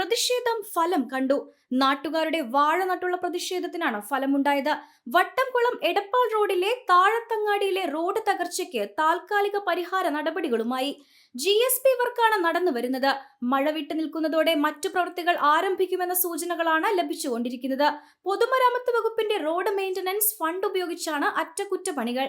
പ്രതിഷേധം ഫലം കണ്ടു. നാട്ടുകാരുടെ വാഴ നട്ടുള്ള പ്രതിഷേധത്തിനാണ് ഫലമുണ്ടായത്. വട്ടംകുളം എടപ്പാൾ റോഡിലെ താഴത്തങ്ങാടിയിലെ റോഡ് തകർച്ചയ്ക്ക് താൽക്കാലിക പരിഹാര നടപടികളുമായി ജി എസ് പി വർക്കാണ് നടന്നു വരുന്നത്. മഴ വിട്ടു നിൽക്കുന്നതോടെ മറ്റു പ്രവൃത്തികൾ ആരംഭിക്കുമെന്ന സൂചനകളാണ് ലഭിച്ചുകൊണ്ടിരിക്കുന്നത്. പൊതുമരാമത്ത് വകുപ്പിന്റെ റോഡ് മെയിന്റനൻസ് ഫണ്ട് ഉപയോഗിച്ചാണ് അറ്റകുറ്റപ്പണികൾ.